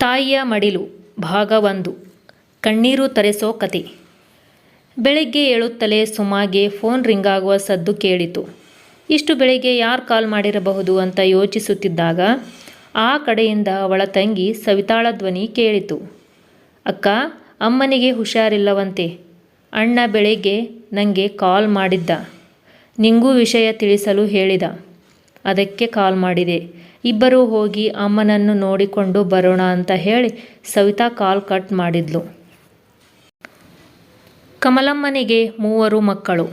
ತಾಯಿಯ ಮಡಿಲು, ಭಾಗ ಒಂದು. ಕಣ್ಣೀರು ತರೆಸೋ ಕತೆ. ಬೆಳಗ್ಗೆ ಏಳುತ್ತಲೇ ಸುಮಾಗೆ ಫೋನ್ ರಿಂಗ್ ಆಗುವ ಸದ್ದು ಕೇಳಿತು. ಇಷ್ಟು ಬೆಳಿಗ್ಗೆ ಯಾರು ಕಾಲ್ ಮಾಡಿರಬಹುದು ಅಂತ ಯೋಚಿಸುತ್ತಿದ್ದಾಗ ಆ ಕಡೆಯಿಂದ ಅವಳ ತಂಗಿ ಸವಿತಾಳ ಧ್ವನಿ ಕೇಳಿತು. ಅಕ್ಕ, ಅಮ್ಮನಿಗೆ ಹುಷಾರಿಲ್ಲವಂತೆ. ಅಣ್ಣ ಬೆಳಿಗ್ಗೆ ನನಗೆ ಕಾಲ್ ಮಾಡಿದ್ದ. ನಿಂಗೂ ವಿಷಯ ತಿಳಿಸಲು ಹೇಳಿದ. ಅದಕ್ಕೆ ಕಾಲ್ ಮಾಡಿದೆ. ಇಬ್ಬರೂ ಹೋಗಿ ಅಮ್ಮನನ್ನು ನೋಡಿಕೊಂಡು ಬರೋಣ ಅಂತ ಹೇಳಿ ಸವಿತಾ ಕಾಲ್ ಕಟ್ ಮಾಡಿದ್ಲು. ಕಮಲಮ್ಮನಿಗೆ ಮೂವರು ಮಕ್ಕಳು,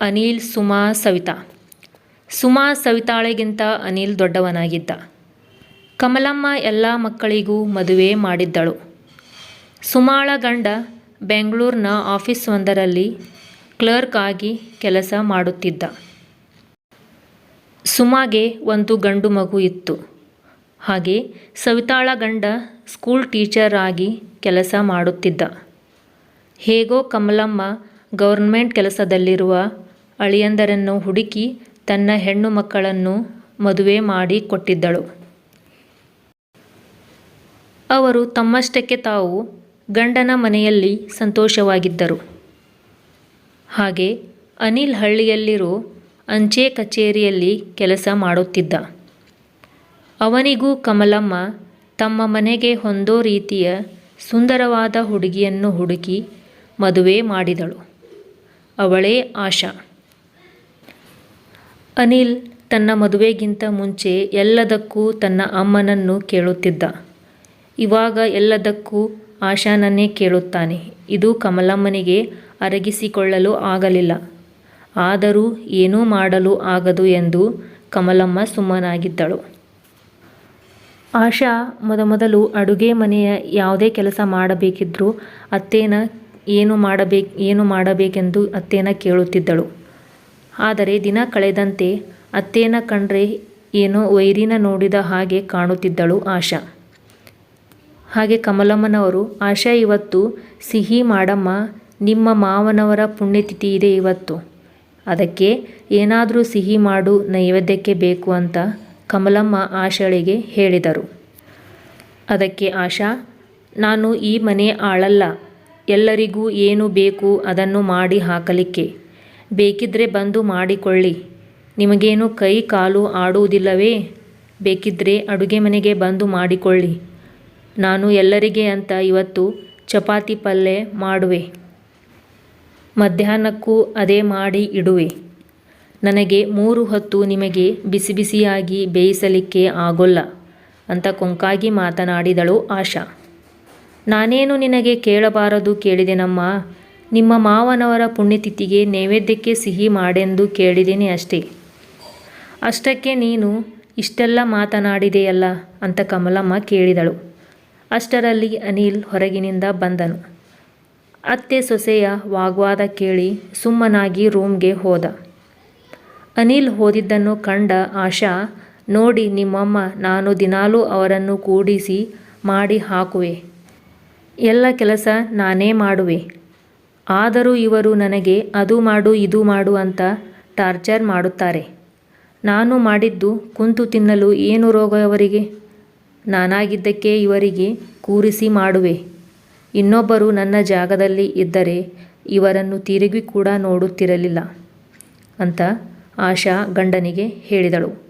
ಅನಿಲ್, ಸುಮಾ, ಸವಿತಾ. ಸುಮಾ ಸವಿತಾಳೆಗಿಂತ ಅನಿಲ್ ದೊಡ್ಡವನಾಗಿದ್ದ. ಕಮಲಮ್ಮ ಎಲ್ಲ ಮಕ್ಕಳಿಗೂ ಮದುವೆ ಮಾಡಿದ್ದಳು. ಸುಮಾಳ ಗಂಡ ಬೆಂಗಳೂರಿನ ಆಫೀಸ್ ಒಂದರಲ್ಲಿ ಕ್ಲರ್ಕ್ ಆಗಿ ಕೆಲಸ ಮಾಡುತ್ತಿದ್ದ. ಸುಮಾಗೆ ಒಂದು ಗಂಡು ಮಗು ಇತ್ತು. ಹಾಗೆ ಸವಿತಾಳ ಗಂಡ ಸ್ಕೂಲ್ ಟೀಚರ್ ಆಗಿ ಕೆಲಸ ಮಾಡುತ್ತಿದ್ದ. ಹೇಗೋ ಕಮಲಮ್ಮ ಗೌರ್ಮೆಂಟ್ ಕೆಲಸದಲ್ಲಿರುವ ಅಳಿಯಂದರನ್ನು ಹುಡುಕಿ ತನ್ನ ಹೆಣ್ಣು ಮಕ್ಕಳನ್ನು ಮದುವೆ ಮಾಡಿ ಕೊಟ್ಟಿದ್ದಳು. ಅವರು ತಮ್ಮಷ್ಟಕ್ಕೆ ತಾವು ಗಂಡನ ಮನೆಯಲ್ಲಿ ಸಂತೋಷವಾಗಿದ್ದರು. ಹಾಗೆ ಅನಿಲ್ ಹಳ್ಳಿಯಲ್ಲಿರೋ ಅಂಚೆ ಕಚೇರಿಯಲ್ಲಿ ಕೆಲಸ ಮಾಡುತ್ತಿದ್ದ. ಅವನಿಗೂ ಕಮಲಮ್ಮ ತಮ್ಮ ಮನೆಗೆ ಹೊಂದೋ ರೀತಿಯ ಸುಂದರವಾದ ಹುಡುಗಿಯನ್ನು ಹುಡುಕಿ ಮದುವೆ ಮಾಡಿದಳು. ಅವಳೇ ಆಶಾ. ಅನಿಲ್ ತನ್ನ ಮದುವೆಗಿಂತ ಮುಂಚೆ ಎಲ್ಲದಕ್ಕೂ ತನ್ನ ಅಮ್ಮನನ್ನು ಕೇಳುತ್ತಿದ್ದ. ಇವಾಗ ಎಲ್ಲದಕ್ಕೂ ಆಶಾನನ್ನೇ ಕೇಳುತ್ತಾನೆ. ಇದು ಕಮಲಮ್ಮನಿಗೆ ಅರಗಿಸಿಕೊಳ್ಳಲು ಆಗಲಿಲ್ಲ. ಆದರೂ ಏನೂ ಮಾಡಲು ಆಗದು ಎಂದು ಕಮಲಮ್ಮ ಸುಮ್ಮನಾಗಿದ್ದಳು. ಆಶಾ, ಮೊದಮೊದಲು ಅಡುಗೆ ಮನೆಯ ಯಾವುದೇ ಕೆಲಸ ಮಾಡಬೇಕಿದ್ದರೂ ಅತ್ತೇನ ಏನು ಮಾಡಬೇಕು, ಏನು ಮಾಡಬೇಕೆಂದು ಅತ್ತೇನ ಕೇಳುತ್ತಿದ್ದಳು. ಆದರೆ ದಿನ ಕಳೆದಂತೆ ಅತ್ತೇನ ಕಂಡ್ರೆ ಏನೋ ವೈರಿನ ನೋಡಿದ ಹಾಗೆ ಕಾಣುತ್ತಿದ್ದಳು ಆಶಾ. ಹಾಗೆ ಕಮಲಮ್ಮನವರು, ಆಶಾ, ಇವತ್ತು ಸಿಹಿ ಮಾಡಮ್ಮ, ನಿಮ್ಮ ಮಾವನವರ ಪುಣ್ಯತಿಥಿ ಇದೆ ಇವತ್ತು. ಅದಕ್ಕೆ ಏನಾದರೂ ಸಿಹಿ ಮಾಡು, ನೈವೇದ್ಯಕ್ಕೆ ಬೇಕು ಅಂತ ಕಮಲಮ್ಮ ಆಶಾಳಿಗೆ ಹೇಳಿದರು. ಅದಕ್ಕೆ ಆಶಾ, ನಾನು ಈ ಮನೆ ಆಳಲ್ಲ, ಎಲ್ಲರಿಗೂ ಏನು ಬೇಕು ಅದನ್ನು ಮಾಡಿ ಹಾಕಲಿಕ್ಕೆ. ಬೇಕಿದ್ದರೆ ಬಂದು ಮಾಡಿಕೊಳ್ಳಿ. ನಿಮಗೇನು ಕೈ ಕಾಲು ಆಡುವುದಿಲ್ಲವೇ? ಬೇಕಿದ್ದರೆ ಅಡುಗೆ ಮನೆಗೆ ಬಂದು ಮಾಡಿಕೊಳ್ಳಿ. ನಾನು ಎಲ್ಲರಿಗೆ ಅಂತ ಇವತ್ತು ಚಪಾತಿ ಪಲ್ಯ ಮಾಡುವೆ. ಮಧ್ಯಾಹ್ನಕ್ಕೂ ಅದೇ ಮಾಡಿ ಇಡುವೆ. ನನಗೆ ಮೂರು ಹೊತ್ತು ನಿಮಗೆ ಬಿಸಿ ಬಿಸಿಯಾಗಿ ಬೇಯಿಸಲಿಕ್ಕೆ ಆಗೋಲ್ಲ, ಅಂತ ಕೊಂಕಾಗಿ ಮಾತನಾಡಿದಳು ಆಶಾ. ನಾನೇನು ನಿನಗೆ ಕೇಳಬಾರದು ಕೇಳಿದೆನಮ್ಮ? ನಿಮ್ಮ ಮಾವನವರ ಪುಣ್ಯತಿಥಿಗೆ ನೈವೇದ್ಯಕ್ಕೆ ಸಿಹಿ ಮಾಡೆಂದು ಕೇಳಿದ್ದೀನಿ ಅಷ್ಟೇ. ಅಷ್ಟಕ್ಕೆ ನೀನು ಇಷ್ಟೆಲ್ಲ ಮಾತನಾಡಿದೆಯಲ್ಲ, ಅಂತ ಕಮಲಮ್ಮ ಕೇಳಿದಳು. ಅಷ್ಟರಲ್ಲಿ ಅನಿಲ್ ಹೊರಗಿನಿಂದ ಬಂದನು. ಅತ್ತೆ ಸೊಸೆಯ ವಾಗ್ವಾದ ಕೇಳಿ ಸುಮ್ಮನಾಗಿ ರೂಮ್ಗೆ ಹೋದ. ಅನಿಲ್ ಹೋದಿದ್ದನ್ನು ಕಂಡ ಆಶಾ, ನೋಡಿ ನಿಮ್ಮಮ್ಮ, ನಾನು ದಿನಾಲೂ ಅವರನ್ನು ಕೂಡಿಸಿ ಮಾಡಿ ಹಾಕುವೆ. ಎಲ್ಲ ಕೆಲಸ ನಾನೇ ಮಾಡುವೆ. ಆದರೂ ಇವರು ನನಗೆ ಅದು ಮಾಡು, ಇದು ಮಾಡು ಅಂತ ಟಾರ್ಚರ್ ಮಾಡುತ್ತಾರೆ. ನಾನು ಮಾಡಿದ್ದು ಕುಂತು ತಿನ್ನಲು ಏನು ರೋಗ ಅವರಿಗೆ? ನಾನಾಗಿದ್ದಕ್ಕೆ ಇವರಿಗೆ ಕೂರಿಸಿ ಮಾಡುವೆ. ಇನ್ನೊಬ್ಬರು ನನ್ನ ಜಾಗದಲ್ಲಿ ಇದ್ದರೆ ಇವರನ್ನು ತಿರುಗಿ ಕೂಡ ನೋಡುತ್ತಿರಲಿಲ್ಲ. ಅಂತ ಆಶಾ ಗಂಡನಿಗೆ ಹೇಳಿದಳು.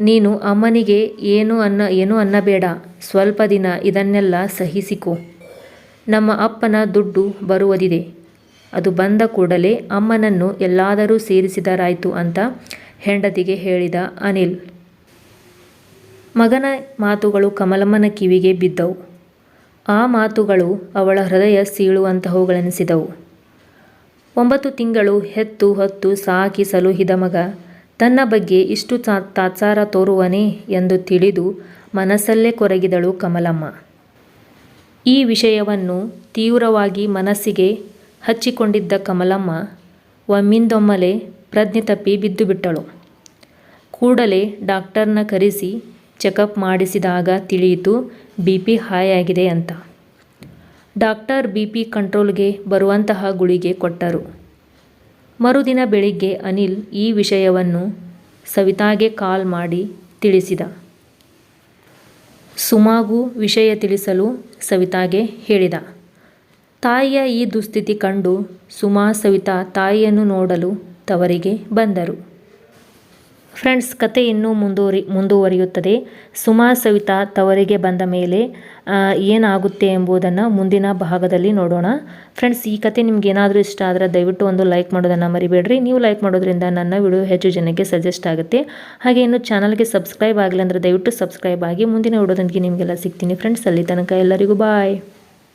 ನೀನು ಅಮ್ಮನಿಗೆ ಏನು ಅನ್ನ, ಏನು ಅನ್ನಬೇಡ. ಸ್ವಲ್ಪ ದಿನ ಇದನ್ನೆಲ್ಲ ಸಹಿಸಿಕೊ. ನಮ್ಮ ಅಪ್ಪನ ದುಡ್ಡು ಬರುವುದಿದೆ. ಅದು ಬಂದ ಕೂಡಲೇ ಅಮ್ಮನನ್ನು ಎಲ್ಲಾದರೂ ಸೇರಿಸಿದರಾಯಿತು ಅಂತ ಹೆಂಡತಿಗೆ ಹೇಳಿದ ಅನಿಲ್. ಮಗನ ಮಾತುಗಳು ಕಮಲಮ್ಮನ ಕಿವಿಗೆ ಬಿದ್ದವು. ಆ ಮಾತುಗಳು ಅವಳ ಹೃದಯ ಸೀಳುವಂತಹವುಗಳೆನಿಸಿದವು. ಒಂಬತ್ತು ತಿಂಗಳು ಹೆತ್ತು ಹೊತ್ತು ಸಾಕಿ ಸಲುಹಿದ ಮಗ, ತನ್ನ ಬಗ್ಗೆ ಇಷ್ಟು ತಾತ್ಸಾರ ತೋರುವನೇ ಎಂದು ತಿಳಿದು ಮನಸ್ಸಲ್ಲೇ ಕೊರಗಿದಳು ಕಮಲಮ್ಮ. ಈ ವಿಷಯವನ್ನು ತೀವ್ರವಾಗಿ ಮನಸ್ಸಿಗೆ ಹಚ್ಚಿಕೊಂಡಿದ್ದ ಕಮಲಮ್ಮ ಒಮ್ಮಿಂದೊಮ್ಮಲೆ ಪ್ರಜ್ಞೆ ತಪ್ಪಿ ಬಿದ್ದುಬಿಟ್ಟಳು. ಕೂಡಲೇ ಡಾಕ್ಟರ್ನ ಕರೆಸಿ ಚೆಕಪ್ ಮಾಡಿಸಿದಾಗ ತಿಳಿಯಿತು, ಬಿ ಪಿ ಆಗಿದೆ ಅಂತ. ಡಾಕ್ಟರ್ ಬಿ ಪಿ ಕಂಟ್ರೋಲ್ಗೆ ಬರುವಂತಹ ಗುಳಿಗೆ ಕೊಟ್ಟರು. ಮರುದಿನ ಬೆಳಿಗ್ಗೆ ಅನಿಲ್ ಈ ವಿಷಯವನ್ನು ಸವಿತಾಗೆ ಕಾಲ್ ಮಾಡಿ ತಿಳಿಸಿದ. ಸುಮಾಗೂ ವಿಷಯ ತಿಳಿಸಲು ಸವಿತಾಗೆ ಹೇಳಿದ. ತಾಯಿಯ ಈ ದುಸ್ಥಿತಿ ಕಂಡು ಸುಮಾ, ಸವಿತಾ ತಾಯಿಯನ್ನು ನೋಡಲು ತವರಿಗೆ ಬಂದರು. ಫ್ರೆಂಡ್ಸ್, ಕತೆ ಇನ್ನೂ ಮುಂದುವರಿ, ಮುಂದುವರಿಯುತ್ತದೆ. ಸುಮಾ ಸವಿತಾ ತವರಿಗೆ ಬಂದ ಮೇಲೆ ಏನಾಗುತ್ತೆ ಎಂಬುದನ್ನು ಮುಂದಿನ ಭಾಗದಲ್ಲಿ ನೋಡೋಣ. ಫ್ರೆಂಡ್ಸ್, ಈ ಕತೆ ನಿಮ್ಗೆ ಏನಾದರೂ ಇಷ್ಟ ಆದರೆ ದಯವಿಟ್ಟು ಒಂದು ಲೈಕ್ ಮಾಡೋದನ್ನು ಮರಿಬೇಡ್ರಿ. ನೀವು ಲೈಕ್ ಮಾಡೋದ್ರಿಂದ ನನ್ನ ವಿಡಿಯೋ ಹೆಚ್ಚು ಜನಕ್ಕೆ ಸಜೆಸ್ಟ್ ಆಗುತ್ತೆ. ಹಾಗೆ ಇನ್ನು ಚಾನಲ್ಗೆ ಸಬ್ಸ್ಕ್ರೈಬ್ ಆಗಿಲ್ಲ ಅಂದರೆ ದಯವಿಟ್ಟು ಸಬ್ಸ್ಕ್ರೈಬ್ ಆಗಿ ಮುಂದಿನ ವಿಡಿಯೋದೊಂದಿಗೆ ನಿಮಗೆಲ್ಲ ಸಿಗ್ತೀನಿ. ಫ್ರೆಂಡ್ಸ್, ಅಲ್ಲಿ ತನಕ ಎಲ್ಲರಿಗೂ ಬಾಯ್.